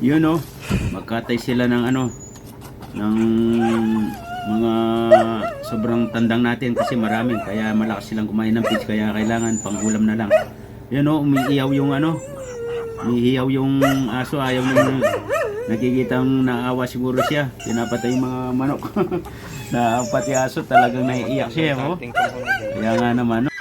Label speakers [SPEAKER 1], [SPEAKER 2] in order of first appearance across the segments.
[SPEAKER 1] Yun oh, magkatay sila ng ano, ng mga sobrang tandang natin kasi marami kaya malakas silang kumain ng fish kaya kailangan pangulam na lang. Yun oh, umiiyaw yung ano, umiiyaw yung aso ayaw nang nakikitang naawa siguro siya. Pinapatay yung mga manok. na pati aso talagang naiiyak siya oh. Kaya nga naman, no?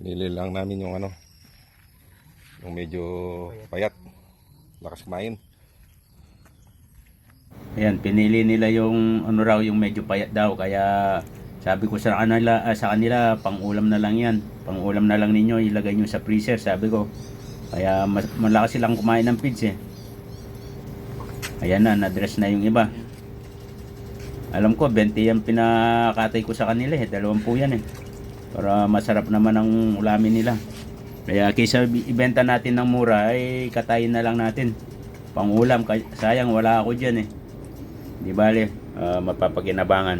[SPEAKER 2] Pinili lang namin yung ano, yung medyo payat. Lakas kumain.
[SPEAKER 1] Ayan, pinili nila yung ano raw yung medyo payat daw kaya sabi ko sa kanila, ah, sa kanila pang-ulam na lang 'yan. Pang-ulam na lang ninyo, ilagay niyo sa freezer, sabi ko. Kaya mas, malakas silang kumain ng feeds eh. Ayan na, na-dress na yung iba. Alam ko, 20 yan pinakatay ko sa kanila eh. Dalawang po yan eh. Para masarap naman ang ulamin nila. Kaya kaysa ibenta natin ng mura, ay katayin na lang natin. Pangulam, kay- sayang wala ako dyan eh. Di bale, ah, mapapakinabangan.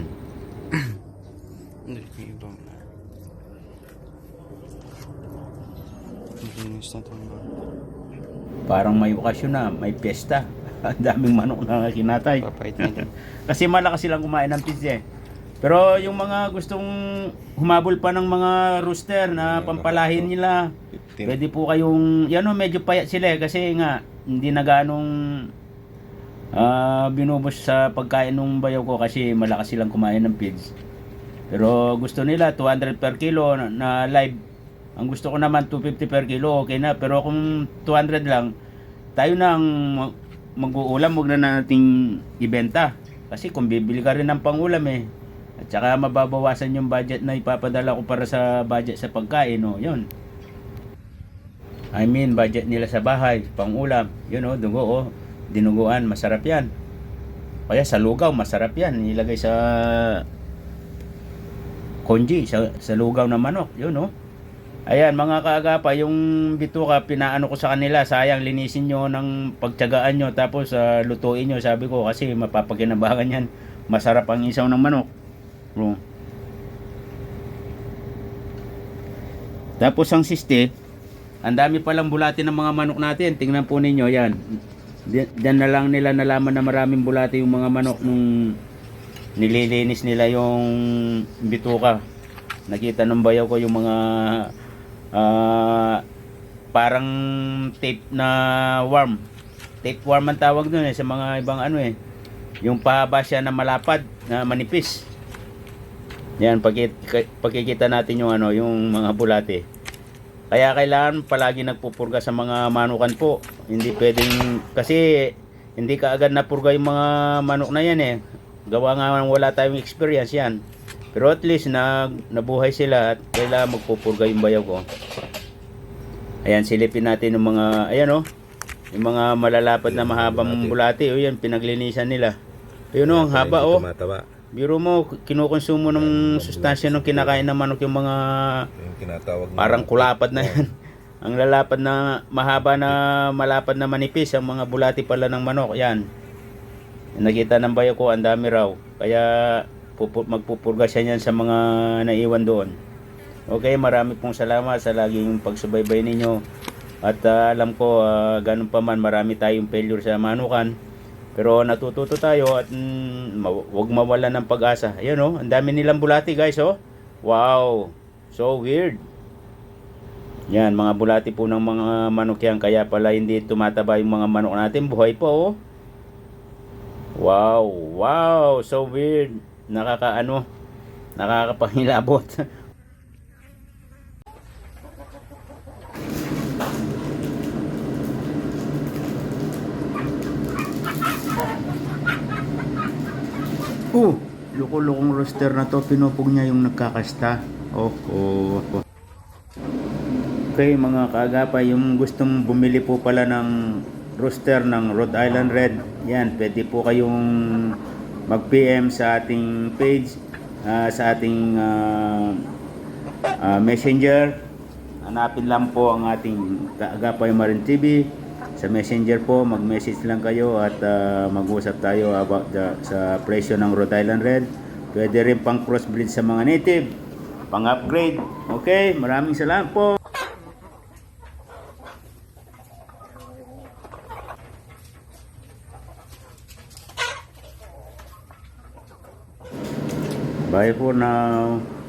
[SPEAKER 1] Parang may okasyon na, may piyesta. Ang daming manok na kinatay. Kasi malakas silang kumain ng pizza eh. Pero yung mga gustong humabol pa ng mga rooster na pampalahin nila,
[SPEAKER 2] 15.
[SPEAKER 1] pwede po kayong, yan o, medyo payat sila eh, kasi nga, hindi na ganong ah, binubos sa pagkain ng bayaw ko kasi malakas silang kumain ng pigs. Pero gusto nila 200 per kilo na, na live. Ang gusto ko naman 250 per kilo, okay na. Pero kung 200 lang, tayo na ang mag- mag-uulam, huwag na nating ibenta. Kasi kung bibili ka rin ng pangulam eh, at saka mababawasan yung budget na ipapadala ko para sa budget sa pagkain, no, yun. I mean, budget nila sa bahay, pangulam, yun oh, dugo oh, dinuguan, masarap yan. Kaya sa lugaw, masarap yan, nilagay sa konji, sa, sa lugaw na manok, yun oh. Ayan, mga kaagapa, yung bituka, pinaano ko sa kanila, sayang linisin nyo ng pagtyagaan nyo, tapos ah, lutuin nyo, sabi ko, kasi mapapakinabangan yan. Masarap ang isaw ng manok. Oh. Tapos ang siste, ang dami palang bulati ng mga manok natin. Tingnan po ninyo, yan. Di- Diyan na lang nila nalaman na maraming bulati yung mga manok nung nililinis nila yung bituka. Nakita ng bayaw ko yung mga ah, parang tape na worm. Tape worm ang tawag doon eh, sa mga ibang ano eh. Yung pahaba siya na malapad, na manipis. Yan, pagkit, pagkikita natin yung ano, yung mga bulate. Kaya kailangan palagi nagpupurga sa mga manukan po. Hindi pwedeng, kasi hindi ka agad napurga yung mga manok na yan eh. Gawa nga wala tayong experience yan. Pero at least na, nabuhay sila at kailangan magpupurga yung bayaw ko. Ayan, silipin natin yung mga, ayan oh, yung mga malalapad na mahabang bulate. O yan, pinaglinisan nila. Ayun oh, ang haba oh.
[SPEAKER 2] Tumataba.
[SPEAKER 1] Biro mo, kinukonsumo ng sustansya ng kinakain ng manok yung mga
[SPEAKER 2] Yung tinatawag na-
[SPEAKER 1] parang kulapad na yan. ang lalapad na mahaba na malapad na manipis ang mga bulati pala ng manok. Yan. Nakita ng bayo ko, ang dami raw. Kaya pupu- magpupurga siya niyan sa mga naiwan doon. Okay, marami pong salamat sa laging pagsubaybay ninyo. At ah, alam ko, ah, ganun pa man, marami tayong failure sa manukan. Pero natututo tayo at mm, wag mawala ng pag-asa. Ayun oh, ang dami nilang bulati guys oh. Wow, so weird. Yan, mga bulati po ng mga manok yan. Kaya pala hindi tumataba yung mga manok natin. Buhay po oh. Wow, wow, so weird. Nakakaano, nakakapangilabot. Oh, loko-lokong roster na to, pinupog niya yung nagkakasta. Oh, oh, oh. Okay, mga kaagapa, yung gustong bumili po pala ng roster ng Rhode Island Red, yan, pwede po kayong mag-PM sa ating page, ah, sa ating ah, ah, messenger. Hanapin lang po ang ating Kaagapay Marin TV sa messenger po, mag-message lang kayo at ah, mag-usap tayo about the, sa presyo ng Rhode Island Red. Pwede rin pang crossbreed sa mga native, pang upgrade. Okay, maraming salamat po. Bye for now.